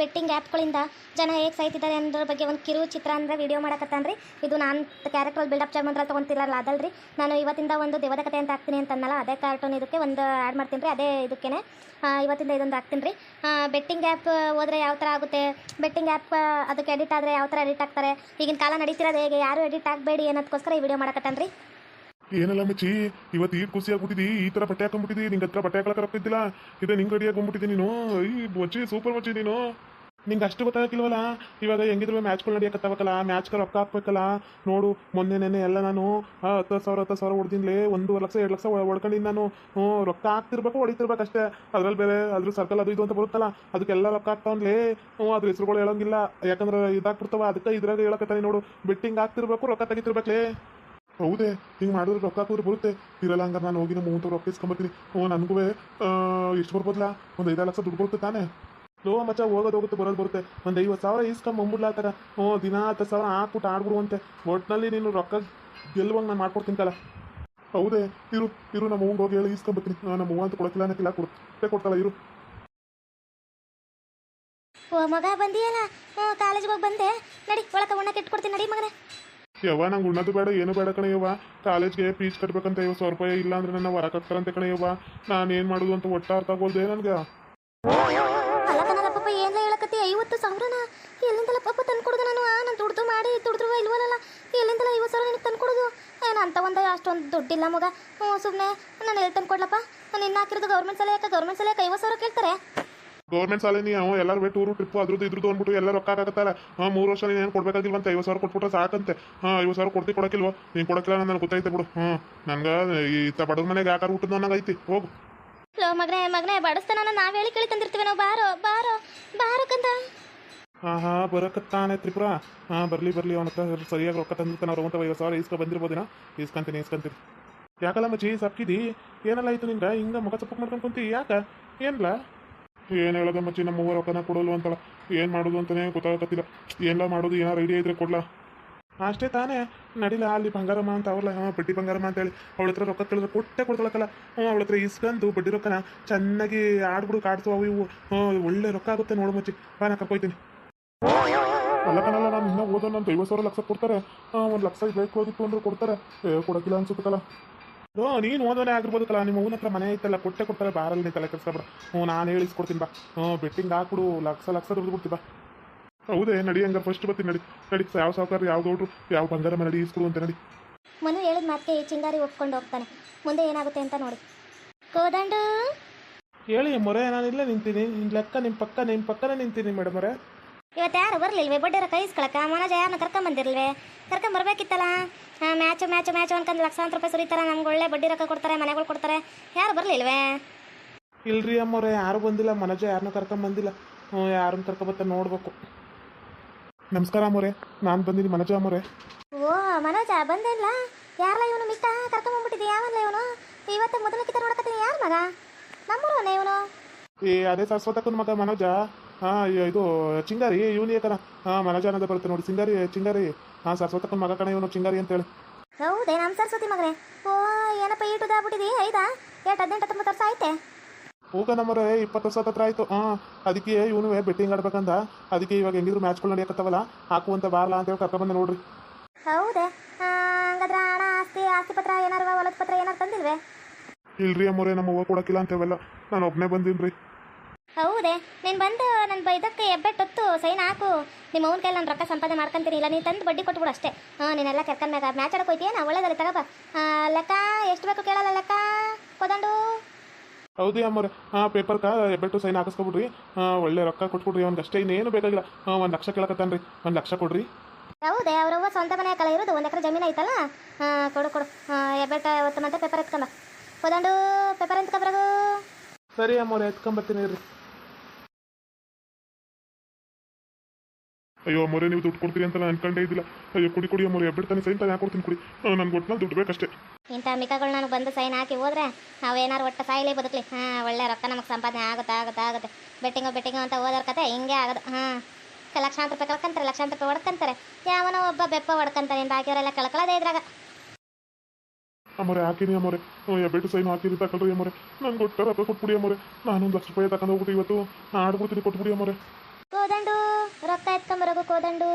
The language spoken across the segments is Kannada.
ಬೆಟ್ಟಿಂಗ್ ಆ್ಯಪ್ಗಳಿಂದ ಜನ ಹೇಗೆ ಸಾಯ್ತಿದ್ದಾರೆ ಅನ್ನೋದ್ರ ಬಗ್ಗೆ ಒಂದು ಕಿರು ಚಿತ್ರ ಅಂದರೆ ವಿಡಿಯೋ ಮಾಡಕತ್ತಾನ್ರಿ. ಇದು ನಾನು ಕ್ಯಾರೆಕ್ಟರ್ ಬಿಲ್ಡಪ್ ಚಾರ್ಮಂತ್ರ ತೊಗೊಂತಿರಲ್ಲ ಅದಲ್ರಿ. ನಾನು ಇವತ್ತಿಂದ ಒಂದು ದೇವದ ಕತೆ ಅಂತ ಹಾಕ್ತೀನಿ ಅಂತನಲ್ಲ ಅದೇ ಕಾರ್ಟೂನ್ ಇದಕ್ಕೆ ಒಂದು ಆ್ಯಡ್ ಮಾಡ್ತೀನಿ ರೀ ಅದೇ ಇದಕ್ಕೇ ಇವತ್ತಿಂದ ಇದೊಂದು ಹಾಕ್ತೀನಿ ರೀ ಬೆಟ್ಟಿಂಗ್ ಆ್ಯಪ್ ಹೋದರೆ ಯಾವ ಥರ ಆಗುತ್ತೆ? ಬೆಟ್ಟಿಂಗ್ ಆ್ಯಪ್ ಅದಕ್ಕೆ ಎಡಿಟ್ ಆದರೆ ಯಾವ ಥರ ಎಡಿಟ್ ಆಗ್ತಾರೆ? ಈಗಿನ ಕಾಲ ನಡೀತಿರೋದು ಹೇಗೆ? ಯಾರು ಎಡಿಟ್ ಆಗಬೇಡಿ ಅನ್ನೋದಕ್ಕೋಸ್ಕರ ಈ ವಿಡಿಯೋ ಮಾಡಕತ್ತಾನ ರೀ ಏನಲ್ಲ ಮಚ್ಚಿ? ಇವತ್ತು ಈ ಖುಷಿ ಆಗ್ಬಿಟ್ಟಿದಿ, ಈ ತರ ಬಟ್ಟೆ ಹಾಕೊಂಡ್ಬಿಟ್ಟಿದಿ, ನಿಂಗೆ ಹತ್ರ ಬಟ್ಟೆ ಹಾಕಲಕ್ಕ ರೊಕ್ಕಿದ್ದಿಲ್ಲ ಇದು ನಿಂಗೆ ರೆಡಿ ಆಗ್ಬಿಟ್ಟಿದ್ದೆ ನೀನು? ಈ ಬಚ್ಚಿ ಸೂಪರ್ ಬಚ್ಚಿ ನೀನು. ನಿಂಗೆ ಅಷ್ಟು ಗೊತ್ತಾಗಿಲ್ವಲ್ಲ ಇವಾಗ ಹೆಂಗಿದ್ರು ಮ್ಯಾಚ್ಗಳು ನಡೆಯಕತ್ತಾವಕ್ಕಲ್ಲ ಮ್ಯಾಚ್ಗೆ ರೊಕ್ಕ ಹಾಕ್ಬೇಕಲ್ಲ? ನೋಡು, ಮೊನ್ನೆ ನೆನೆ ಎಲ್ಲ ನಾನು ಹತ್ತು ಸಾವಿರ ಹತ್ತು ಸಾವಿರ ಹೊಡ್ದಿನ್ಲೆ ಒಂದೂವರೆ ಲಕ್ಷ, ಎರಡು ಲಕ್ಷ ಹೊಡ್ಕೊಂಡಿದ್ದು ನಾನು. ಹ್ಞೂ, ರೊಕ್ಕ ಹಾಕ್ತಿರ್ಬೇಕು, ಹೊಡಿತಿರ್ಬೇಕು ಅಷ್ಟೇ. ಅದ್ರಲ್ಲಿ ಬೇರೆ ಅದ್ರ ಸರ್ಕಲ್ ಅದು ಇದು ಅಂತ ಬರುತ್ತಲ್ಲ, ಅದಕ್ಕೆಲ್ಲ ರೊಕ್ಕ ಹಾಕ್ತಾವನ್ಲೇ. ಹ್ಞೂ, ಅದ್ರ ಹೆಸರುಗಳು ಹೇಳೋಂಗಿಲ್ಲ. ಯಾಕಂದ್ರೆ ಇದಾಗ್ಬಿಡ್ತಾವ, ಅದಕ್ಕೆ ಇದ್ರಾಗ ಹೇಳಕತ್ತಾನೆ ನೋಡು. ಬೆಟ್ಟಿಂಗ್ ಹಾಕ್ತಿರ್ಬೇಕು, ರೊಕ್ಕ ತೆಗಿತಿರ್ಬೇಕ್ಲೇ. ಹೌದೇ, ಹಿಂಗೆ ಮಾಡಿದ್ರೆ ರೊಕ್ಕ ಕೂರು ಬರುತ್ತೆ. ಇರಲ್ಲ ಹಂಗಾರೆ ನಾನು ಹೋಗಿ ನಮ್ಮ ಮೂವತ್ತು ರೊಕ್ಕ ಇಸ್ಕೊಂಬರ್ತೀನಿ ಹ್ಞೂ ನನಗೂ ಎಷ್ಟು ಬರ್ಬೋದಲ್ಲ ಒಂದು ಐದಾರು ಲಕ್ಷ ದುಡ್ಡು ಬರುತ್ತೆ ತಾನೇ? ಲೋ, ಮಚ್ಚ, ಹೋಗೋದು ಹೋಗುತ್ತೆ, ಬರೋದು ಬರುತ್ತೆ. ಒಂದು ಐವತ್ತು ಸಾವಿರ ಇಸ್ಕೊಂಬಂಬಿಡ್ಲ ಆತರ ಓ, ದಿನ ಹತ್ತು ಸಾವಿರ ಹಾಕ್ಬಿಟ್ಟು ಆಡ್ಬಿಡುವಂತೆ. ಒಟ್ಟಿನಲ್ಲಿ ನೀನು ರೊಕ್ಕ ಗೆಲ್ಲುವಂಗೆ ನಾನು ಮಾಡ್ಕೊಡ್ತೀನಿ ತಲ ಹೌದೇ, ಇರು ಇರು, ನಮ್ಮ ಹೋಗಿ ಹೋಗಿ ಹೇಳಿ ಇಸ್ಕೊಂಬರ್ತೀನಿ ನಮ್ಮ ಅವ್ವ ಅಂತ ಕೊಡಕ್ಕಿಲ್ಲ, ಅನ್ನಕ್ಕಿಲ್ಲ ಕೊಡ್ತೆ ಕೊಡ್ತಾಳ ಇರು. ಓ, ಮಗ ಬಂದಿಯಲ್ಲ? ಹ್ಞೂ ಕಾಲೇಜ್ಗೆ ಹೋಗಿ ಬಂದೆ. ನಡಿ ಒಳಕ ಉಣ್ಣಕ್ಕೆ ಇಟ್ಕೊಡ್ತೀನಿ ನಡಿ ಮಗನೇ. ಯವ್ವ, ನಂಗೆ ಉಣ್ಣೋದು ಬೇಡ, ಏನು ಬೇಡ ಕಣೆ ಯವ್ವ. ಕಾಲೇಜ್ಗೆ ಫೀಸ್ ಕಟ್ಬೇಕಂತ ಐವತ್ತು ಸಾವಿರ ರೂಪಾಯಿ ಇಲ್ಲ ಅಂದ್ರೆ ನನ್ನ ಹೊರ ಕಟ್ತಾರಂತೆ ಕಣೆ ಯವ್ವ. ನಾನು ಏನು ಮಾಡೋದು ಅಂತ ಒಟ್ಟ ಅರ್ಥ ಆಗೋಲ್ದೆ ನನಗೆ? ಏನ್ಲ ಹೇಳಕತ್ತಿ? ಐವತ್ತು ಸಾವಿರನ? ಎಲ್ಲಿಂದಲ್ಲ ಪಾಪ ತಂದ್ಕೊಡುದು ನಾನು? ನಾನು ದುಡ್ದು ಮಾಡಿ ದುಡ್ದು ಇಲ್ವಲ್ಲ ಎಲ್ಲಿಂದಲ್ಲ ಐವತ್ತು ಸಾವಿರ ನಿನಗೆ ತಂದ್ಕೊಡುದು? ಏನು ಅಂತ ಒಂದು ಅಷ್ಟೊಂದು ದುಡ್ಡಿಲ್ಲ ಮಗ. ಸುಮ್ಮನೆ ನಾನು ಎಲ್ಲಿ ತಂದ್ಕೊಡ್ಲಪ್ಪ? ನಾನು ಇನ್ನು ಹಾಕಿರೋದು ಗೌರ್ಮೆಂಟ್ ಸಲ ಯಾಕೆ? ಗೌರ್ಮೆಂಟ್ ಸಲ ಯಾಕೆ ಐವತ್ತು ಸಾವಿರ ಕೇಳ್ತಾರೆ? ಗೌರ್ಮೆಂಟ್ ಸಾಲಿನಿ ಅವ ಎಲ್ಲರೂ ಟೂರು ಟ್ರಿಪ್ ಅದ್ರದ್ದು ಇದ್ರದ್ದು ಅಂದ್ಬಿಟ್ಟು ಎಲ್ಲ ರೊಕ್ಕ ಆಗತ್ತಲ್ಲ ಹಾಂ ಮೂರು ವರ್ಷ ನೀನು ಏನು ಕೊಡ್ಬೇಕಾಗಿಲ್ವಂತ ಐವತ್ತು ಸಾವಿರ ಕೊಟ್ಬಿಟ್ರೆ ಸಾಕಂತೆ. ಹಾಂ ಐವತ್ತು ಸಾವಿರ ಕೊಡ್ತಿ ಕೊಡಕ್ಕಿಲ್ವ? ನೀನು ಕೊಡಕ್ಕಿಲ್ಲ ನನಗೆ ಗೊತ್ತೈತೆ ಬಿಡು. ಹ್ಞೂ ನನಗೆ ಇತ್ತ ಬಡದ ಮನೆಗೆ ಯಾಕಾರ ಊಟದ ಅನ್ನಂಗೆ ಐತಿ. ಹೋಗು. ಹಲೋ ಮಗನೇ ಮಗನೇ ಬಡಿಸ್ತಾನ ನಾವು ಹೇಳಿ ಕೇಳಿ ತಂದಿರ್ತೀವಿ ನಾವು. ಬಾರೋ ಬಾರೋ ಬಾರಕ್ಕಂತ ಹಾಂ ಹಾಂ ಬರಕತ್ತಾನೆ ತ್ರಿಪುರ. ಹಾಂ ಬರಲಿ ಬರಲಿ ಅವನ ಹತ್ರ ಸರಿಯಾಗಿ ರೊಕ್ಕ ತಂದಿರ್ತಾನೆ. ಅವ್ರ ಐವತ್ತು ಸಾವಿರ ಇಸ್ಕೊ ಬಂದಿರ್ಬೋದಿನ ಇಸ್ಕೊಂತೀನಿ ಇಸ್ಕೊಂತೀನಿ ಯಾಕಲ್ಲ ಮಚ್ಚಿ ಸಪ್ಕಿದಿ? ಏನಲ್ಲ ಆಯ್ತು ನಿಂಗೆ ಹಿಂಗೆ ಮುಖ ಚಪ್ಪಕ್ ಮಾಡ್ಕೊಂಡು ಕುಂತಿ. ಯಾಕೆ? ಏನಿಲ್ಲ ಏನು ಹೇಳೋದ ಮಚ್ಚಿ ನಮ್ಮ ಮೂವರು ರೊಕ್ಕನ ಕೊಡೋಲ್ವ ಅಂತಳ ಏನು ಮಾಡೋದು ಅಂತಲೇ ಗೊತ್ತಾಗತ್ತಿಲ್ಲ ಎಲ್ಲ ಮಾಡೋದು, ಏನಾರು ಐಡಿಯಾ ಇದ್ರೆ ಕೊಡ್ಲಾ? ಅಷ್ಟೇ ತಾನೇ. ನಡಿಲ್ಲ ಅಲ್ಲಿ ಬಂಗಾರಮ್ಮ ಅಂತ, ಅವ್ರಲ್ಲ, ಹಾಂ, ಬಡ್ಡಿ ಬಂಗಾರಮ್ಮ ಅಂತೇಳಿ ಅವಳ ಹತ್ರ ರೊಕ್ಕ ಕೇಳಿದ್ರೆ ಕೊಟ್ಟೆ ಕೊಡ್ಕೊಳಕಲ್ಲ ಹ್ಞೂ ಅವಳ ಹತ್ರ ಇಸ್ಕೊಂಡು ಬಡ್ಡಿ ರೊಕ್ಕನ ಚೆನ್ನಾಗಿ ಆಡ್ಬಿಡು ಕಾಡ್ತು ಅವು ಇವು. ಒಳ್ಳೆ ರೊಕ್ಕ ಆಗುತ್ತೆ ನೋಡು ಮಚ್ಚಿ ಬಾ, ನಾ ಕರ್ಕೊಯ್ತೀನಿ. ಅಲ್ಲ ಕಣಲ್ಲ, ನಾನು ಇನ್ನೂ ಓದೋ ನಂತ ಐವತ್ತು ಸಾವಿರ ಲಕ್ಷ ಕೊಡ್ತಾರೆ. ಒಂದು ಲಕ್ಷ ಬೇಕು ಓದಿತ್ತು ಅಂದ್ರೆ ಕೊಡ್ತಾರೆ. ಕೊಡಕ್ಕಿಲ್ಲ ಅನ್ಸುತ್ತಲ್ಲ. ಓ ನೀನು ಓದೋನೇ ಆಗಿರ್ಬೋದು ಕಲ ನಿಮ್ಮ ಊನ ಹತ್ರ ಮನೆ ಐತಲ್ಲ ಕೊಟ್ಟೆ ಕೊಡ್ತಾರೆ ಬಾರಲ್ಲಿ ನೀ ತಲೆ ಕೆಲ್ಸ್ಕೊಬೇಡ ಹ್ಞೂ ನಾನು ಹೇಳಿಸ್ಕೊಡ್ತೀನಿ ಬಾ. ಹ್ಞೂ ಬೆಟ್ಟಿಂಗ್ ಹಾಕ್ಬಿಡು ಲಕ್ಷ ಲಕ್ಷ ಬಿಡ್ತೀನಿ ಬಾ. ಹೌದೇ ನಡಿ ಹಂಗ ಫಸ್ಟ್ ಬರ್ತೀನಿ ನಡಿ. ನಡಿ ಯಾವ ಸಾವುಕಾರ ಯಾವ ಗೌಡ್ರು ಯಾವ ಬಂಗಾರ ಮನೆ ಇಸ್ಕೊಡು ಅಂತ ನಡಿ. ಮನು ಹೇಳಿದ ಮಾತಿಗೆ ಈ ಚಿಂಗಾರಿ ಒಪ್ಕೊಂಡು ಹೋಗ್ತಾನೆ. ಮುಂದೆ ಏನಾಗುತ್ತೆ ಅಂತ ನೋಡಿ. ಕೋದಂಡು? ಹೇಳಿ ಮೊರೆ ನಾನಿಲ್ಲ ನಿಂತೀನಿ. ನಿನ್ನ ಲೆಕ್ಕ ನಿಮ್ಮ ಪಕ್ಕ ನಿಮ್ಮ ಪಕ್ಕನೇ ನಿಂತೀನಿ ಮೇಡಮ್ ಅವರೇ. ಇವತ್ತು ಯಾರು ಬರಲಿಲ್ವೇ? ಬಡ್ಡಿರ ಕೈ ಇಸ್ಕೊಳಕ ಮನೋಜ ಯಾರನ್ನ ಕರ್ಕೊಂಬಂದಿರಲ್ವೇ ಕರ್ಕೊಂಬರ್ಬೇಕಿತ್ತಲ್ಲ ಮ್ಯಾಚು ಮ್ಯಾಚು ಮ್ಯಾಚು ಅನ್ಕೊಂಡು ಲಕ್ಷಾಂತರ ರೂಪಾಯಿ ಸುರಿತಾರೆ ನಮ್ಗೆ ಒಳ್ಳೆ ಬಡ್ಡಿ ರೊಕ್ಕ ಕೊಡ್ತಾರೆ ಮನೆಗಳು ಕೊಡ್ತಾರೆ. ಯಾರು ಬರಲಿಲ್ವೇ? ಇಲ್ರಿ ಅಮ್ಮವ್ರೆ ಯಾರು ಬಂದಿಲ್ಲ. ಮನೋಜ ಯಾರನ್ನೂ ಕರ್ಕೊಂಬಂದಿಲ್ಲ ಹ್ಞೂ ಯಾರನ್ನ ಕರ್ಕೊಬತ್ತ ನೋಡ್ಬೇಕು. ನಮಸ್ಕಾರ ಅಮ್ಮವ್ರೆ. ನಾನು ಬಂದಿನಿ ಮನೋಜ ಅಮ್ಮವ್ರೆ. ಓ ಮನೋಜ ಬಂದಿಲ್ಲ? ಯಾರಲ್ಲ ಇವನು ಮಿಕ್ಕ? ಕರ್ಕೊಂಬಂದ್ಬಿಟ್ಟಿದ್ದೆ ಯಾವಲ್ಲ ಇವನು? ಇವತ್ತು ಮೊದಲಕ್ಕಿತ್ತ ನೋಡಕತ್ತೀನಿ. ಯಾರು ಮಗ? ನಮ್ಮೂರವನೇ ಇವನು? ಏ ಅದೇ ಸರಸ್ವತಕ್ಕನ ಮಗ ಮನೋಜ. ಹಾಂ ಇದು ಚಿಂಗಾರಿ ಇವನೇ ಕಣ. ಹಾಂ ಮನಜಾನದ ಬರುತ್ತೆ ನೋಡಿ ಚಿಂಗಾರಿ ಚಿಂಗಾರಿ. ಹಾಂ ಸರಸ್ವತಕ್ಕನ ಮಗ ಕಣ ಇವನು ಚಿಂಗಾರಿ ಅಂತೇಳಿ. ಹೌದೇ ನಮ್ಮ ಸರಸ್ವತಿ ಮಗನೇ. ಓ ಏನಪ್ಪ ಈಟುದಾಗ್ಬಿಟ್ಟಿದಿ ಐದಾ? ಏಟ್ ಹದಿನೆಂಟು ಹತ್ತೊಂಬತ್ತು ವರ್ಷ ಆಯ್ತೆ? ಹೋಗ ನಮ್ಮರೇ ಇಪ್ಪತ್ತು ವರ್ಷ ಹತ್ರ ಆಯ್ತು. ಹಾಂ ಅದಕ್ಕೆ ಇವನು ಬೆಟ್ಟಿಂಗ್ ಆಡ್ಬೇಕಂದ. ಅದಕ್ಕೆ ಇವಾಗ ಹೆಂಗಿದ್ರು ಮ್ಯಾಚ್ಗಳು ನಡೆಯಕತ್ತವಲ್ಲ ಹಾಕುವಂತ ಬಾರಲ್ಲ ಅಂತೇಳಿ ಕರ್ಕೊಂಬಂದೆ ನೋಡ್ರಿ. ಹೌದೇ. ಹಂಗಾದ್ರೆ ಹಣ ಆಸ್ತಿ ಆಸ್ತಿ ಪತ್ರ ಏನಾರು ಹೊಲದ ಪತ್ರ ಏನಾರು ತಂದಿಲ್ವೇ? ಇಲ್ರಿ ಅಮ್ಮರೇ ನಮ್ಮ ಹೂವು ಕೊಡಕ್ಕಿಲ್ಲ ಅಂತೇವೆಲ್ಲ. ನಾನು ಒಬ್ಬನೇ ಬಂದೀನಿ ರೀ ಹೌದೇ ನೀನು ಬಂದು ನನ್ನ ಇದಕ್ಕೆ ಎಬ್ಬೆಟ್ಟೊತ್ತು ಸೈನ್ ಹಾಕು. ನಿಮ್ಮ ಅವ್ನ ಕೈಲಿ ನಾನು ರೊಕ್ಕ ಸಂಪಾದನೆ ಮಾಡ್ಕೊಂತೀನಿ. ಇಲ್ಲ ನೀನು ತಂದು ಬಡ್ಡಿ ಕೊಟ್ಬಿಡು ಅಷ್ಟೇ. ಹಾಂ ನೀನೆಲ್ಲ ಕರ್ಕೊಂಡ್ ಮ್ಯಾಗ. ಮ್ಯಾಚ್ ಆಡಕ್ಕೆ ಹೋಯ್ತೀಯ ನಾ? ಒಳ್ಳೇದಲ್ಲಿ ತಗಪ್ಪ ಲೆಕ್ಕ ಎಷ್ಟು ಬೇಕು ಕೇಳಲ್ಲ ಲೆಕ್ಕ ಕೊದಂಡು? ಹೌದು ಅಮ್ಮವ್ರೆ. ಹಾಂ ಪೇಪರ್ಕ ಎಬ್ಬೆಟ್ಟು ಸೈನ್ ಹಾಕಿಸ್ಕೊಬಿಡ್ರಿ. ಹಾಂ ಒಳ್ಳೆ ರೊಕ್ಕ ಕೊಟ್ಬಿಡ್ರಿ. ಅವ್ನಿಗೆ ಅಷ್ಟೇ ಇನ್ನೇನು ಬೇಕಾಗಿಲ್ಲ. ಹಾಂ ಒಂದು ಲಕ್ಷ ಕೇಳಕತ್ತಾನ್ರಿ. ಒಂದು ಲಕ್ಷ ಕೊಡ್ರಿ. ಹೌದೇ ಅವ್ರವ್ವ ಸ್ವಂತ ಮನೆ ಕಲ ಇರೋದು. ಒಂದು ಎಕರೆ ಜಮೀನು ಐತಲ್ಲ? ಹಾಂ ಕೊಡು ಕೊಡು. ಎಬ್ಬೆಟ್ಟ ಅವತ್ತು ಮತ್ತೆ ಪೇಪರ್ ಎತ್ಕೊಂಬ ಕೊದಂಡು ಪೇಪರ್ ಎತ್ಕೊಬ್ರಗು ಸರಿ ಅಮ್ಮವ್ರೆ ಎತ್ಕೊಂಬರ್ತೀನಿ ರೀ ಅಯ್ಯೋ ಮೊರೆ ನೀವು ದುಡ್ಡು ಕೊಡ್ತೀರಿ ಅಂತ ನಾನು ಅನ್ಕೊಂಡೇ ಇದ್ದಿಲ್ಲ. ಅಯ್ಯೋ ಕುಡಿ ಕುಡಿ ಮೊರೆ ಎಬ್ಬಿಡ್ತಾನೆ ಸೈನ್ ತಾನು ಕೊಡ್ತೀನಿ ಕುಡಿ. ನನ್ಗೆ ಒಟ್ಟಿನಲ್ಲಿ ದುಡ್ಡು ಬೇಕಷ್ಟೇ. ಇಂಥ ಮಿಕಗಳು ನನಗೆ ಬಂದು ಸೈನ್ ಹಾಕಿ ಹೋದ್ರೆ ನಾವೇನಾರು ಒಟ್ಟು ಸಾಯಿಲೇ ಬದುಕಲಿ. ಹಾಂ ಒಳ್ಳೆ ರೊಕ್ಕ ನಮಗೆ ಸಂಪಾದನೆ ಆಗುತ್ತೆ ಆಗುತ್ತೆ ಆಗುತ್ತೆ. ಬೆಟ್ಟಿಂಗು ಬೆಟ್ಟಿಂಗು ಅಂತ ಹೋದ್ರ ಕತೆ ಹಿಂಗೆ ಆಗೋದು. ಹಾಂ ಲಕ್ಷಾಂತರ ರೂಪಾಯಿ ಕಳ್ಕೊಂತಾರೆ ಲಕ್ಷಾಂತರ ರೂಪಾಯಿ ಹೊಡ್ಕೊಂತಾರೆ ಯಾವನೋ ಒಬ್ಬ ಬೆಪ್ಪ ಹೊಡ್ಕೊಂತಾರೆ ಇಂದ ಹಾಕಿರೋರೆಲ್ಲ ಕಳ್ಕೊಳ್ಳೋದೇ ಇದ್ರಾಗ. ಅಮ್ಮರೆ ಹಾಕಿನಿ ಅಮ್ಮವ್ರೆ ಎಬ್ಬೆಟ್ಟು ಸೈನ್ ಹಾಕಿರಿ ತಗೊಳ್ರಿ ಅಮ್ಮರೆ. ನಂಗೆ ಕೊಟ್ಟ ರೊಕ್ಕ ಕೊಟ್ಬಿಡಿ ನಾನು ನಾನೊಂದು ಲಕ್ಷ ರೂಪಾಯಿ ತಗೊಂಡು ಹೋಗ್ಬಿಟ್ಟು ಇವತ್ತು ಆಡ್ಬಿಡ್ತೀನಿ ಕೊಟ್ಬಿಡಿ ಅಮ್ಮವ್ರೆ ಕೋದಂಡು. ರೊಕ್ಕ ಎತ್ಕೊಂಬರೋಗು ಕೋದಂಡು.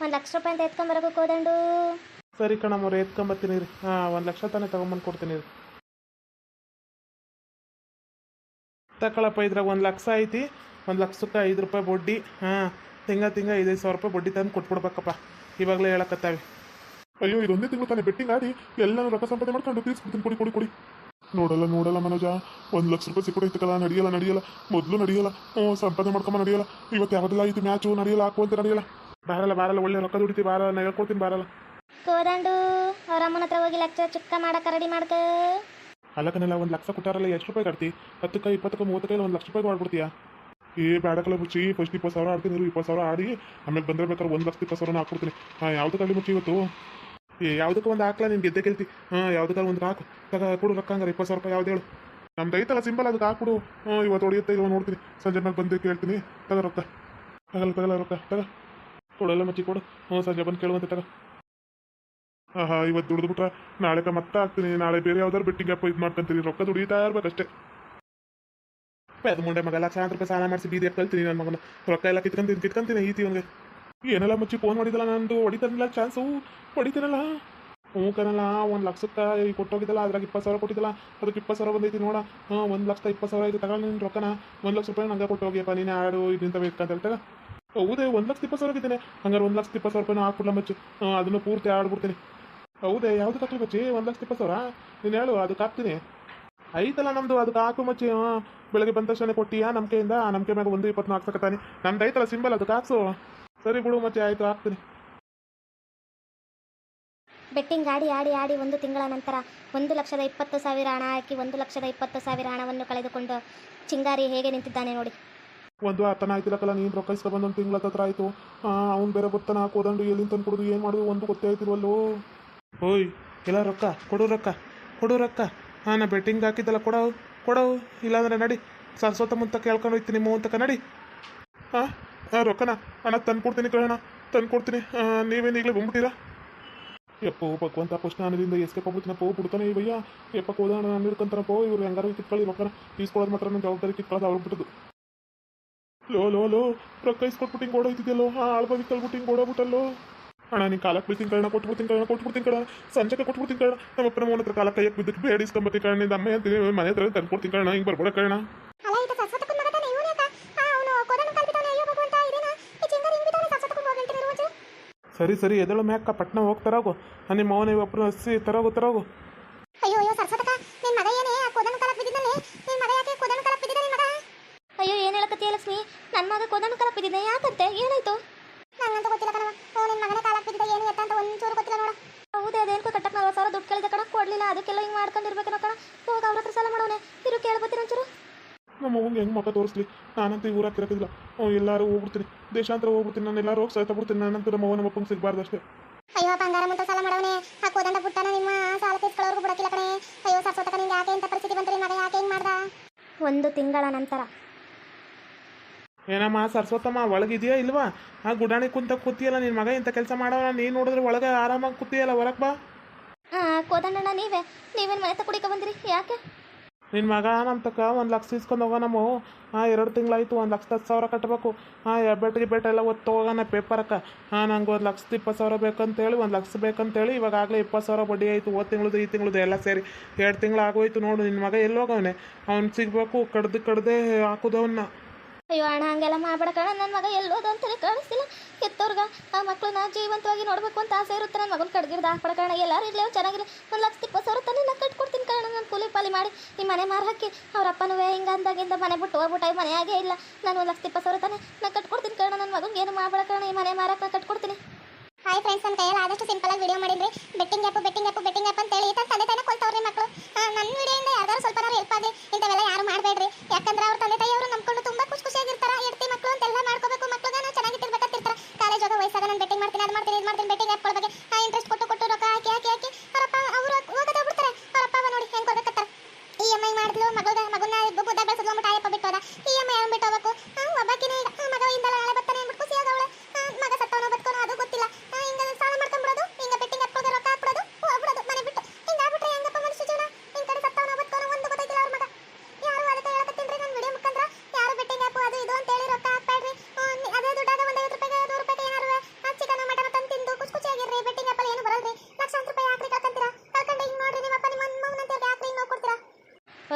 ಒಂದು ಲಕ್ಷ ರೂಪಾಯಿ ಅಂತ ಎತ್ಕೊಂಬರೋಗು ಕೋದಂಡು. ಸರಿ ಕಣಮ್ಮವ್ರೆ ಎತ್ಕೊಂಬರ್ತೀನಿ ರೀ ಹಾಂ ಒಂದು ಲಕ್ಷ ತಾನೇ ತಗೊಂಬಂದ್ ಕೊಡ್ತೀನಿ ತಕೊಳಪ್ಪ ಇದ್ರಾಗ ಒಂದ್ ಲಕ್ಷ ಐತಿ. ಒಂದು ಲಕ್ಷಕ್ಕೆ ಐದು ರೂಪಾಯಿ ಬಡ್ಡಿ. ಹಾಂ ತಿಂಗ ತಿಂಗ ಐದೈದು ಸಾವಿರ ರೂಪಾಯಿ ಬಡ್ಡಿ ತಂದು ಕೊಟ್ಬಿಡ್ಬೇಕಪ್ಪ. ಇವಾಗಲೇ ಹೇಳಕತ್ತಾವೆ. ಅಯ್ಯೋ ಇದೊಂದೇ ತಿಂಗಳು ತಾನೇ. ಬೆಟ್ಟಿಂಗ್ ಆಡಿ ಎಲ್ಲಾನು ರೊಕ್ಕ ಸಂಪಾದನೆ ಮಾಡ್ಕೊಂಡು ತಿಳಿಸ್ಬಿಡ್ತೀನಿ ಕೊಡಿ ಕೊಡಿ ಕೊಡಿ. ನೋಡಲ್ಲ ನೋಡಲ್ಲ ಮನೋಜ. ಒಂದು ಲಕ್ಷ ರೂಪಾಯಿ ಸಿಕ್ಕುಡೈತಲ್ಲ ನಡೆಯಲ್ಲ ನಡೆಯಲ್ಲ. ಮೊದಲು ನಡೆಯಲ್ಲ. ಹ್ಞೂ ಸಂಪಾದನೆ ಮಾಡ್ಕೊಂಬ ನಡೆಯಲ್ಲ. ಇವತ್ತು ಯಾವ್ದಲ್ಲ ಐತಿ ಮ್ಯಾಚು ನಡೆಯಲ್ಲ ಹಾಕುವಂತ ನಡೆಯಲ್ಲ. ಬಾರಲ್ಲ ಬಾರಲ್ಲ ಒಳ್ಳೆ ರೊಕ್ಕ ದುಡಿತಿ ಬಾರಲ್ಲ ನಾ ಹೇಳ್ಕೊಡ್ತೀನಿ ಬಾರಲ್ಲ. ತೋದಂಡು ಅವ್ರ ಅಮ್ಮನ ಹತ್ರ ಹೋಗಿ ಲಕ್ಷ ಚುಕ್ಕ ಮಾಡಕ್ಕೆ ರೆಡಿ ಮಾಡ್ಕ. ಅಲ್ಲಕ್ಕನೆಲ್ಲ ಒಂದು ಲಕ್ಷ ಕೊಟ್ಟಾರಲ್ಲ ಎಷ್ಟು ರೂಪಾಯಿ ಕಟ್ತಿ? ಹತ್ತಕ್ಕೆ ಇಪ್ಪತ್ತಕ್ಕೆ ಮೂವತ್ತಕ್ಕೆ ಒಂದು ಲಕ್ಷ ರೂಪಾಯಿ ಮಾಡ್ಬಿಡ್ತೀಯಾ? ಏ ಬ್ಯಾಡಕಲ್ಲ ಮುಚ್ಚಿ ಫಸ್ಟ್ ಇಪ್ಪತ್ತು ಸಾವಿರ ಆಡ್ತೀನಿ ಇಪ್ಪತ್ತು ಸಾವಿರ ಆಡಿ ಆಮೇಲೆ ಬಂದ್ರೆ ಬೇಕಾದ್ರೆ ಒಂದು ಲಕ್ಷ ಇಪ್ಪತ್ತು ಸಾವಿರ ಹಾಕ್ಬಿಡ್ತೀನಿ ಹಾಂ ಯಾವುದಕ್ಕಾಗಲಿ ಮುಚ್ಚಿ ಇವತ್ತು? ಯಾವುದಕ್ಕೆ ಒಂದು ಹಾಕ್ಲಾ ನೀನು ಗೆದ್ದೆ ಗೆಲ್ತಿ ಹಾ ಯಾವ್ದಕ್ಕಾಗ ಒಂದು ಹಾಕು. ತಗ, ಕೊಡು ರೊಕ್ಕ ಹಂಗಾರೆ, ಇಪ್ಪತ್ತು ಸಾವಿರ ರೂಪಾಯಿ ಯಾವ್ದು ಹೇಳು. ನಮ್ದು ಐತಲ್ಲ, ಸಿಂಪಲ್ ಅದಕ್ಕೆ ಹಾಕ್ಬಿಡು. ಹ್ಞೂ ಇವತ್ತು ಹೊಡಿಯುತ್ತೆ ಇವಾಗ ನೋಡ್ತೀನಿ. ಸಂಜೆ ಮೇಲೆ ಬಂದು ಕೇಳ್ತೀನಿ. ತಗ ರೊಕ್ಕ. ತಗಲ್ಲ ತಗಲ್ಲ ರೊಕ್ಕ. ತಗ. ಕೊಡಲ್ಲ ಮಚ್ಚಿ ಕೊಡು. ಹ್ಞೂ ಸಂಜೆ ಬಂದು ಕೇಳುವಂತೆ ತಗ. ಹಾಂ ಹಾಂ ಇವತ್ತು ದುಡಿದ್ಬಿಟ್ರೆ ನಾಳೆ ಮತ್ತೆ ಹಾಕ್ತೀನಿ. ನಾಳೆ ಬೇರೆ ಯಾವ್ದಾರು ಬೆಟ್ಟಿಂಗ್ ಅಪ್ಪ ಇದು ಮಾಡ್ಕೊಂತೀನಿ. ರೊಕ್ಕ ದುಡಿತಾ ಇರ್ಬೇಕಷ್ಟೇ. ಅದು ಮುಂಡೆ ಮಗ, ಲಕ್ಷಾಂತರ ರೂಪಾಯಿ ಸಾಲ ಮಾಡಿಸಿ ಬೀದಿ ಕಲ್ತೀನಿ ನನ್ನ ಮಗನ. ರೊಕ್ಕ ಎಲ್ಲ ಕಿತ್ಕೊಂತೀನಿ ಕಿತ್ಕೊಂತೀನಿ ಈತಿ ಅವನಿಗೆ ಏನೆಲ್ಲ ಮುಚ್ಚಿ ಫೋನ್ ಮಾಡಿದಲ್ಲ ನಂದು? ಹೊಡಿತಾನಿಲ್ಲ ಚಾನ್ಸು ಹೊಡಿತೀನಲ್ಲ? ಹ್ಞೂ ಕನಲ್ಲ ಒಂದು ಲಕ್ಷಕ್ಕೆ ಕೊಟ್ಟೋಗಿದ್ದಲ್ಲ, ಅದ್ರಾಗ ಇಪ್ಪತ್ತು ಸಾವಿರ ಕೊಟ್ಟಿದ್ದಲ್ಲ, ಅದಕ್ಕೆ ಇಪ್ಪತ್ತು ಸಾವಿರ ಬಂದೈತಿ ನೋಡ. ಹಾಂ, ಒಂದು ಲಕ್ಷದ ಇಪ್ಪತ್ತು ಸಾವಿರ ಐತಿ ತಗೊಂಡು ನಿನ್ನ ರೊಕ್ಕನ. ಒಂದು ಲಕ್ಷ ರೂಪಾಯಿ ನಂಗೆ ಕೊಟ್ಟು ಹೋಗಿಯಪ್ಪ, ನೀನು ಆಡು ಇದರಿಂದ ಬೇಕಂತ ಹೇಳ್ತಾಗ ಹೌದೇ, ಒಂದು ಲಕ್ಷ ಇಪ್ಪತ್ತು ಸಾವಿರ ಇದ್ದೇನೆ ಹಂಗಾರೆ ಒಂದು ಲಕ್ಷ ಇಪ್ಪತ್ತು ಸಾವಿರ ರೂಪಾಯಿ ಹಾಕ್ಬಿಡ್ಲ ಮಚ್ಚು. ಅದನ್ನು ಪೂರ್ತಿ ಆಡ್ಬಿಡ್ತೀನಿ. ಹೌದೇ, ಯಾವುದು ಕಟ್ಲಿ ಮಚ್ಚಿ? ಒಂದು ಲಕ್ಷ ಇಪ್ಪತ್ತು ಸಾವಿರ? ನೀನು ಹೇಳು ಅದಕ್ಕೆ ಹಾಕ್ತೀನಿ ಐತಲ್ಲ ನಮ್ದು ಅದಕ್ಕೆ ಹಾಕು ಮಚ್ಚಿ, ಹಾಂ. ಬೆಳಗ್ಗೆ ಬಂದ ತಕ್ಷಣ ಕೊಟ್ಟಿಯಾ ನಂಬಿಕೆಯಿಂದ ನಂಬಿಕೆ ಮ್ಯಾಗ ಒಂದು ಇಪ್ಪತ್ತು ಹಾಕ್ಸಕತ್ತಾನೆ ನಮ್ದು ಐತಲ್ಲ ಸಿಂಬಲ್ ಅದಕ್ಕೆ ಹಾಕ್ಸು ಸರಿ ಬಿಡು ಮತ್ತೆ ಆಯ್ತು ಹಾಕ್ತೀನಿ. ಬೆಟ್ಟಿಂಗ್ ಆಡಿ ಆಡಿ ಆಡಿ ಒಂದು ತಿಂಗಳ ನಂತರ ಒಂದು ಲಕ್ಷದ ಇಪ್ಪತ್ತು ಸಾವಿರ ಹಣ ಹಾಕಿ ಒಂದು ಲಕ್ಷದ ಇಪ್ಪತ್ತು ಸಾವಿರ ಹಣವನ್ನು ಕಳೆದುಕೊಂಡು ಚಿಂಗಾರಿ ಹೇಗೆ ನಿಂತಿದ್ದಾನೆ ನೋಡಿ. ಒಂದು ಅರ್ಥನ ಆಯ್ತಿಲ್ಲಕ್ಕಲ್ಲ ನೀನು ರೊಕ್ಕ ಇಸ್ಕೊ ಬಂದು ಒಂದು ತಿಂಗಳ ಹತ್ರ ಆಯಿತು. ಅವ್ನು ಬೇರೆ ಬರ್ತಾನ ಹಾಕೋದಂಡು ಎಲ್ಲಿಂದ ತಂದು ಕೊಡೋದು ಏನು ಮಾಡುದು ಒಂದು ಗೊತ್ತೇ ಆಯ್ತಿಲ್ವಲ್ಲೋ. ಓಯ್ ಇಲ್ಲ ರೊಕ್ಕ ಕೊಡು ರೊಕ್ಕ ಕೊಡು ರೊಕ್ಕ. ಹಾಂ ನಾ ಬೆಟ್ಟಿಂಗ್ ಹಾಕಿದ್ದಲ್ಲ ಕೊಡವು ಕೊಡವು ಇಲ್ಲಾಂದ್ರೆ ನಡಿ ಸರ್ಸ್ವತ ಮುಂತ ಕೇಳ್ಕೊಂಡು ಹೋಗ್ತೀನಿ ನಿಮ್ಮ ಮುಂತಕ ನಡಿ. ಹಾಂ ಹಾಂ ರೊಕ್ಕನ? ಅಣ್ಣ ತಂದು ಕೊಡ್ತೀನಿ ಕಣ ತಂದು ಕೊಡ್ತೀನಿ ನೀವೇನು ಈಗಲೇ ಬಂದ್ಬಿಟ್ಟಿರಾ? ಯಪ್ಪೋ, ಭಗವಂತ ಫಸ್ಟ್ ನಾನದಿಂದ ಎಸ್ಕೇಪ್ ಆಗ್ಬಿಡ್ತೀನಪ್ಪ ಬಿಡ್ತಾನೆ ಇವಯ್ಯ ಯಪ್ಪ ಕೋದಣ ನಾನು ಹಿಡ್ಕೊಂತಾನಪ್ಪ ಇವ್ರು ಹೆಂಗಾರು ಕಿತ್ಕೊಳ್ಳಿ ರೊಕ್ಕನ. ಈಸ್ಕೊಳ್ಳೋದು ಮಾತ್ರ ನನ್ನ ಜವಾಬ್ದಾರಿ. ಕಿತ್ಕೊಳ್ಳೋದು ಅವ್ಬಿಟ್ಟದು ಲೋ ಲೋ ಲೋ. ರೊಕ್ಕ ಇಸ್ಕೊಟ್ಬಿಟ್ಟು ಹಿಂಗೆ ಓಡೋಯ್ತಿದ್ಯಲ್ಲೋ? ಹಾಂ ಆಳ್ಬಾವಿ ಕಳ್ಬಿಟ್ಟು ಹಿಂಗೆ ಓಡೋಗ್ಬಿಟ್ಟಲ್ಲೋ? ಅಣ್ಣ, ನೀನು ಕಾಲಕ್ಕೆ ಬಿಡ್ತೀನಿ ಕಣ ಕೊಟ್ಬಿಡ್ತೀನಿ ಕಣ ಕೊಟ್ಬಿಡ್ತೀನಿ ಕಣ ಸಂಜೆಗೆ ಕೊಟ್ಬಿಡ್ತೀನಿ ಕಣ ನಮ್ಮ ಮೋನ ಹತ್ರ ಕಾಲಕ್ಕೆ ಕೈಯಕ್ಕೆ ಬಿದ್ದಕ್ಕೆ ಬೇಡ ಇಸ್ಕೊಂಬತ್ತೀನಿ ಕಣ ನಿಂದ ಅಮ್ಮ ಮನೆ ಹತ್ರ ತಂದ್ಕೊಡ್ತೀನಿ ಕಣ ಹಿಂಗೆ ಬರ್ಬೇಡ ಕಣ ಸರಿ ಸರಿ ಎದಳು ಮ್ಯಾಕ ಪಟ್ನ ಹೋಗಿ ತರೋಗು. ನಿಮ್ಮ ಮೌನ ಒಬ್ಬರು ಹಸಿ ತರೋಗು ತರೋಗು. ಅಯ್ಯೋ ಅಯ್ಯೋ ಸರಸ್ವತಕ ನಿನ್ ಮಗ ಏನೇ? ಆ ಕೋದನ ಕಾಲಕ್ಕೆ ಬಿದ್ದಿದ್ದಾನೆ ನಿನ್ ಮಗ ಯಾಕೆ ಕೋದನ ಕಾಲಕ್ಕೆ ಬಿದ್ದಿದ್ದಾನೆ ನಿನ್ ಮಗ? ಅಯ್ಯೋ ಏನು ಹೇಳಕತ್ತೀಯ ಲಕ್ಷ್ಮಿ? ನನ್ನ ಮಗ ಕೋದನ ಕಾಲಕ್ಕೆ ಬಿದ್ದಿದ್ದೆ ಯಾಕಂತೆ ಏನಾಯ್ತು? ನಂಗಂತೂ ಗೊತ್ತಿಲ್ಲ ಕಣವ ಓ ನಿನ್ ಮಗನ ಕಾಲಕ್ ಬಿದ್ದಿದ್ದ ಏನು ಎತ್ತ ಅಂತ ಚೂರು ಗೊತ್ತಿಲ್ಲ ನೋಡ. ಹೌದೇ ಅದೇನ್ ಕಟ್ಟಕ್ಕೆ ನಲ್ವತ್ತು ಸಾವಿರ ದುಡ್ಡು ಕೇಳಿದೆ ಕಣ. ಕೊಡ್ಲಿಲ್ಲ ಅದಕ್ಕೆಲ್ಲ ಹಿಂಗೆ ಮಾಡ್ಕೊಂಡಿರ್ಬೇಕೇನೋ ಕಣ ಅವ್ರ ಹತ್ರ ಸಾಲ ಮಾಡೋನೆ ಇರು ಕೇಳ್ಬತ್ತೀನಿ ಒಂಚೂರು ನಮ್ಮ ಹೆಂಗ್ ಮಕ್ಕ ತೋರಿಸ್ಲಿ? ನಾನಂತೂ ಈ ಊರಾಗ ತಿರಕಿಲ್ಲ ಹ್ಞೂ ಎಲ್ಲರೂ ಹೋಗ್ಬಿಡ್ತೀನಿ. ದೇಶಾಂತರ ಹೋಗ್ಬಿಡ್ತೀನಿ. ನಾನು ಎಲ್ಲರೂ ಹೋಗಿ ಸಾಯ್ತಾ ಬಿಡ್ತೀನಿ. ನಾನಂತೂ ನಮ್ಮ ಅವ್ವ ನಮ್ಮ ಅಪ್ಪಂಗೆ ಸಿಗಬಾರ್ದು ಅಷ್ಟೇ ಅಯ್ಯೋ ಬಂಗಾರ ಮುಂತ ಸಾಲ ಮಾಡವನೆ. ಆ ಕೋದಂಡ ಪುಟ್ಟನ ನಿಮ್ಮ ಸಾಲ ತೀರ್ಸ್ಕೊಳ್ಳೋರ್ಗು ಬಿಡಕ್ಕಿಲ್ಲ ಕಣೆ. ಅಯ್ಯೋ ಸರಸ್ವತಕ ನಿಂಗೆ ಯಾಕೆ ಇಂಥ ಪರಿಸ್ಥಿತಿ ಬಂತು ಮಗ? ಯಾಕೆ ಹಿಂಗೆ ಮಾಡ್ದ? ಒಂದು ತಿಂಗಳ ನಂತರ. ಏನಮ್ಮ ಸರ್ಸ್ವತಮ್ಮ ಒಳಗಿದೆಯಾ ಇಲ್ವಾ? ಆ ಗುಡಾಣಿ ಕುಂತ ಕೂತಿಯಲ್ಲ ನಿನ್ನ ಮಗ? ಇಂಥ ಕೆಲಸ ಮಾಡೋಣ ನೀನು ನೋಡಿದ್ರೆ ಒಳಗೆ ಆರಾಮಾಗಿ ಕೂತಿಯಲ್ಲ ಹೊರಗೆ ಬಾ. ಹಾಂ ಕೋದಂಡಣ್ಣ ನೀವೇ. ನೀವೇನು ಮನೆ ಕುಡಿಕ ಬಂದಿರಿ? ಯಾಕೆ? ನಿನ್ನ ಮಗ ನಮ್ಮ ತಕ್ಕ ಒಂದು ಲಕ್ಷ ಇಸ್ಕೊಂಡು ಹೋಗೋ ನಮ್ಮ ಹಾಂ ಎರಡು ತಿಂಗಳಾಯ್ತು, ಒಂದು ಲಕ್ಷದ ಹತ್ತು ಸಾವಿರ ಕಟ್ಟಬೇಕು ಹಾಂ ಎಬ್ಬೆಟ್ ಬೆಟ್ಟ ಎಲ್ಲ ಒತ್ತು ಹೋಗೋಣ ಪೇಪರಕ್ಕೆ ಹಾಂ ನಂಗೆ ಒಂದು ಲಕ್ಷದ ಇಪ್ಪತ್ತು ಸಾವಿರ ಬೇಕಂತೇಳಿ, ಒಂದು ಲಕ್ಷ ಬೇಕಂತೇಳಿ ಇವಾಗ ಆಗಲೇ ಇಪ್ಪತ್ತು ಸಾವಿರ ಬಡ್ಡಿ ಆಯಿತು. ಹೋದ ತಿಂಗಳದು, ಈ ತಿಂಗಳದು ಎಲ್ಲ ಸೇರಿ ಎರಡು ತಿಂಗಳು ಆಗೋಯ್ತು ನೋಡು ನಿನ್ನ ಮಗ. ಎಲ್ಲಿ ಅವ್ನು ಸಿಗಬೇಕು, ಕಡ್ದು ಕಡ್ದೆ ಹಾಕೋದು ಅಯ್ಯೋ, ಅಣ್ಣ, ಹಂಗೆಲ್ಲ ಮಾಡ್ಬೇಡ ಕಣ. ನನ್ನ ಮಗ ಎಲ್ಲೋದು ಅಂತಲೇ ಕಾಣಿಸ್ತಿಲ್ಲ ಎತ್ತವ್ರಿಗೆ ಆ ಮಕ್ಕಳು ನಾ ಜೀವಂತವಾಗಿ ನೋಡಬೇಕು ಅಂತ ಆಸೆ ಇರುತ್ತೆ. ನನ್ನ ಮಗನ ಕಡ್ಗಿಡ್ದು ಹಾಕ್ಬೇಡ ಕಣ. ಎಲ್ಲರೂ ಇರಲಿ ಚೆನ್ನಾಗಿಲ್ಲ ಒಂದು ಲಕ್ಷ ಇಪ್ಪತ್ತು ಸಾವಿರ ತಾನೇ ನಾನು ಕಟ್ಕೊಡ್ತೀನಿ ಕಣ. ನಾನು ಕೂಲಿ ಪಾಲಿ ಮಾಡಿ ನಿಮ್ಮ ಮನೆ ಮಾರು ಹಾಕಿ. ಅವ್ರ ಹಿಂಗೆ ಅಂದಾಗಿಂದ ಮನೆ ಬಿಟ್ಟು ಹೋಗ್ಬಿಟ್ಟ ಮನೆಯಾಗೇ ಇಲ್ಲ. ನಾನು ಒಂದು ಲಕ್ಷ ಇಪ್ಪತ್ತು ಸಾವಿರ ತಾನೇ ನಾನು ಕಟ್ಕೊಡ್ತೀನಿ ಕಣ. ನನ್ನ ಮಗನಿಗೆ ಏನು ಮಾಡ್ಬೇಡ ಕಣ. ಈ ಮನೆ ಮಾರಕ್ಕೆ ನಾನು ಕಟ್ಕೊಡ್ತೀನಿ. ಹಾಯ್ ಫ್ರೆಂಡ್ಸ್ ನನ್ನ ಕೈಯಲ್ಲಿ ಆದಷ್ಟು ಸಿಂಪಲ್ ಆಗಿ ವಿಡಿಯೋ ಮಾಡಿದ್ರಿ betting app betting app betting app ಅಂತ ಹೇಳಿ ತನ್ನ ತಂದೆ ತಾಯಿನ ಕೊಲ್ತವ್ರಿ ಮಕ್ಕಳು ನನ್ನ ವಿಡಿಯೋಯಿಂದ ಯಾವ್ದಾದ್ರು ಸ್ವಲ್ಪ ಹೆಲ್ಪ್ ಆದ್ರೆ ಇಂಥವೆಲ್ಲ ಯಾರು ಮಾಡಬೇಡ್ರಿ ಯಾಕಂದ್ರೆ ಅವ್ರ ತಂದೆ ತಾಯಿಯವರು ನಂಬ್ಕೊಂಡು ತುಂಬಾ ಖುಷಿ ಖುಷಿಯಾಗಿರ್ತಾರ ಹೆಂಡತಿ ಮಕ್ಕಳು ಅಂತೆಲ್ಲ ಮಾಡ್ಕೋಬೇಕು ಮಕ್ಕಳಿಗೆ ನಾವು ಚೆನ್ನಾಗಿರ್ಬೇಕಂತಿರ್ತಾರೆ ಕಾಲೇಜ್ ಹೋಗೋ ವಯಸ್ಸಾಗ ನಾನು ಬೆಟ್ಟಿಂಗ್ ಮಾಡ್ತೀನಿ ಅದು ಮಾಡ್ತೀನಿ ಇದು ಮಾಡ್ತೀನಿ ಬೆಟ್ಟಿಂಗ್ ಆ್ಯಪ್ ಬಗ್ಗೆ ಇಂಟ್ರೆಸ್ಟ್ ಕೊಟ್ಟು ಕೊಟ್ಟು ರೊಕ್ಕ ಹಾಕಿ ಹಾಕಿ ಹಾಕಿ ಅವರಪ್ಪ ಅವರು ಹೋಗೋದು ಬಿಡ್ತಾರೆ ಅವರಪ್ಪ ನೋಡಿ ಹೆಂಗೆ ಕೊಡ್ಬೇಕತ್ತಾರ ಇ ಎಂ ಐ ಮಾಡಿದ್ಲು ಮಗದ ಮಗನ ಬುದ್ಧ ಬೆಳೆಸಿದ್ಲು ಅಂದ್ಬಿಟ್ಟು ಆಯಪ್ಪ ಬಿಟ್ಟು ಹೋದ ಇ ಎಂ ಐ ಅಂದ್ಬಿಟ್ಟು ಹೋಗ್ಬೇಕು ಒಬ್ಬಾಕಿನೇ ಈಗ ಆ, ಮಗ ಇಂದಲ್ಲ ನಾಳೆ ಬರ್ತಾನೆ ಅಂದ್ಬಿಟ್ಟು ಖುಷಿಯಾಗವಳೆ ಮಗ ಸತ್ತವನೋ ಬದುಕೋನೋ ಅದು ಗೊತ್ತಿಲ್ಲ ಆ, ಹಿಂಗ ಸಾಲ ಮಾಡ್ಕೊಂಡ್ಬಿಡೋದು ಹಿಂಗ ಬೆಟ್ಟಿಂಗ್ ಹಾಕ್ಬಿಡೋದು ರೊಕ್ಕ ಹಾಕ್ಬಿಡೋದು ಹೋಗ್ಬಿಡೋದು ಮನೆ ಬಿಟ್ಟು ಹಿಂಗಾಗ್ಬಿಟ್ರೆ ಹೆಂಗಪ್ಪ ಮನುಷ್ಯ ಜೀವನ ಹಿಂಗ್ ಕಡೆ ಸತ್ತವನೋ ಬದುಕೋನೋ ಒಂದು ಗೊತ್ತಾಯ್ತಿಲ್ಲ ಅವ್ರ ಮಗ ಯಾರು ಅದಕ್ಕೆ ಹೇಳಕತ್ತೀನಿ ನನ್ನ ವಿಡಿಯೋ ಮುಖಾಂತರ ಯಾರು ಬೆಟ್ಟಿಂಗ್ ಆ್ಯಪ್ ಅದು ಇದು ಅಂತ ಹೇಳಿ ರೊಕ್ಕ ಹಾಕ್ಬೇಡ್ರಿ ಆ, ನಿ- ಅದೇ